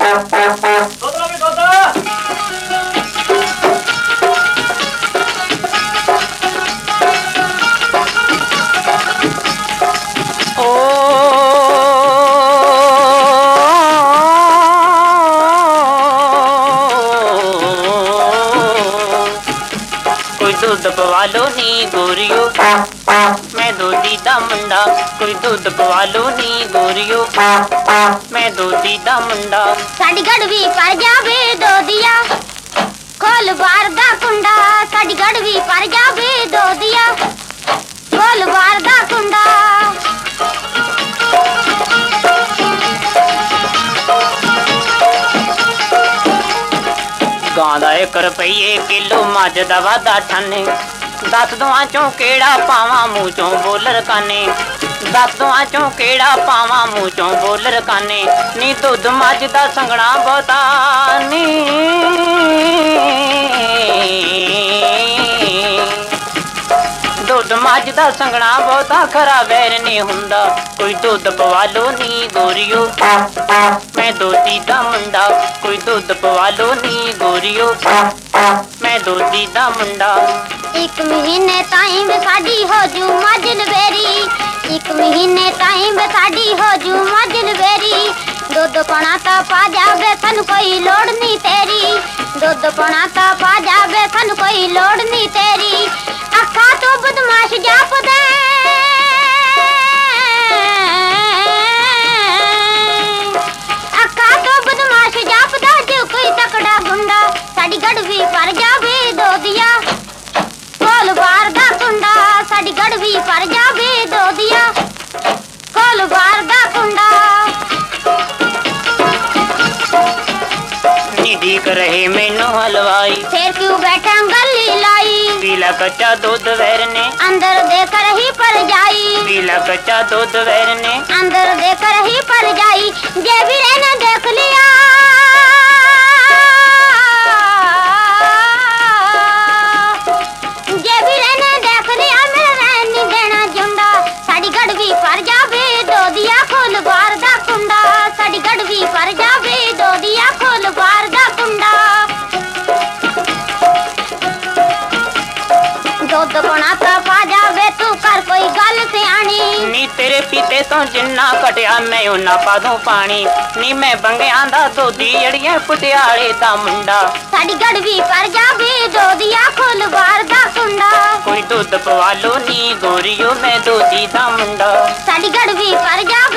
Oh. ਦੁੱਧ ਪਵਾ ਲੋ ਨੀ ਗੋਰੀਓ। ਮੈਂ ਦੋਦੀ ਦਾ ਮੁੰਡਾ, ਕੋਈ ਦੁੱਧ ਪਵਾ ਲੋ ਨੀ ਗੋਰੀਓ। ਮੈਂ ਦੋਦੀ ਦਾ ਮੁੰਡਾ। ਸਾਡੀ ਗੜਵੀ ਪਰ ਜਾਵੇ ਦੋਦੀਆ ਦਾ 1 ਰੁਪਈਏ ਕਿਲੋ ਮੱਝ ਦਾ ਵਾਧਾ ਠਾਨੇ। ਦਸ ਦੋਆਂ ਚੋਂ ਕਿਹੜਾ ਪਾਵਾਂ ਮੂੰਹ ਚੋਂ ਬੋਲਰ ਕਾਨੇ? ਦਸ ਦੋਆਂ ਚੋਂ ਕਿਹੜਾ ਪਾਵਾਂ ਮੂੰਹ ਚੋਂ ਬੋਲਰ ਕਾਨੇ? ਨੀ ਦੁੱਧ ਮੱਝ ਦਾ ਸੰਗਣਾ ਬਹੁਤਾ ਨੀ। ਦੁੱਧ ਮੱਝ ਦਾ ਸੰਗਣਾ ਬਹੁਤਾ ਖਰਾ ਵੈਰ ਨਹੀਂ ਹੁੰਦਾ। ਕੋਈ ਦੁੱਧ ਪਵਾ ਲੋ ਗੋਰੀਓ। ਮੈਂ ਦੋਤੀ ਦਾ ਮੁੰਡਾ, ਕੋਈ ਦੁੱਧ ਪਵਾ ਲੋ ਗੋਰੀਓ। ਮੈਂ ਦੋਤੀ ਦਾ ਮੁੰਡਾ। ਇੱਕ ਮਹੀਨੇ ਤਾਈਂ ਸਾਡੀ ਹੋ ਜੂ ਮੱਝ ਲਵੇਰੀ ਇੱਕ ਮਹੀਨੇ ਤਾਈਂ ਵੇ ਸਾਡੀ ਹੋ ਜੂ ਮੱਝ ਲਵੇਰੀ ਦੁੱਧ ਪਣਾ ਤਾਂ ਪਾ ਜਾਵੇ, ਸਾਨੂੰ ਕੋਈ ਲੋੜ ਨਹੀਂ ਤੇਰੀ। ਦੁੱਧ ਪਣਾ ਤਾਂ ਪਾ ਜਾਵੇ, ਸਾਨੂੰ ਕੋਈ ਲੋੜ ਨਹੀਂ ਤੇਰੀ। ਰਹੇ ਮੈਨੂੰ ਹਲਵਾਈ। ਫੇਰ ਕਿਉਂ ਬੈਠਾ ਗੱਲੀ ਲਾਈ? ਪੀਲਾ ਕੱਚਾ ਦੁੱਧ ਵੈਰ ਨੇ। ਅੰਦਰ ਦੇਖ ਰਹੀ ਪਰ ਜਾਈ ਪੀਲਾ ਕੱਚਾ ਦੁੱਧ ਵੈਰ ਨੇ। ਅੰਦਰ ਦੇਖ ਰਹੀ ਪਰ ਜਾਈ ਜੇ ਵੀਰੇ ਨੇ ਦੇਖ ਲਿਆ। ਜੇ ਵੀਰੇ ਨੇ ਦੇਖ ਲਿਆ ਮੇਰਾ ਰਹਿਣ ਨਹੀਂ ਦੇਣਾ ਜੁੰਡਾ। ਸਾਡੀ ਗੜਵੀ ਪਰ ਜਾਵੇ ਦੋਦੀਆ ਖੋਲ ਬਾਰ ਦਾ ਕੁੰਡਾ। ਸਾਡੀ ਗੜਵੀ ਪਰ ਜਾਵੇ ਦੁੱਧ ਬਣਾ ਤਾਂ ਪਾ ਜਾਵੇ ਤੂੰ ਕਰ ਕੋਈ ਗੱਲ ਸਿਆਣੀ। ਨੀ ਤੇਰੇ ਪੀਤੇ ਤੋਂ ਜਿੰਨਾ ਘਟਿਆ ਮੈਂ ਉਹਨਾਂ ਪਾ ਦੂੰ ਪਾਣੀ। ਨੀ ਮੈਂ ਬੰਗਿਆਂ ਦਾ ਦੋਦੀ ਜੜੀਆਂ ਪਟਿਆਲੇ ਦਾ ਮੁੰਡਾ। ਸਾਡੀ ਗੜਵੀ ਪਰ ਜਾਵੇ ਦੋਦੀਆ ਖੋਲ ਬਾਰ ਦਾ ਕੁੰਡਾ। ਕੋਈ ਦੁੱਧ ਪਵਾ ਲੋ ਨੀ ਗੋਰੀਓ ਮੈਂ ਦੋਦੀ ਦਾ ਮੁੰਡਾ। ਸਾਡੀ ਗੜਵੀ ਪਰ ਬਾਰ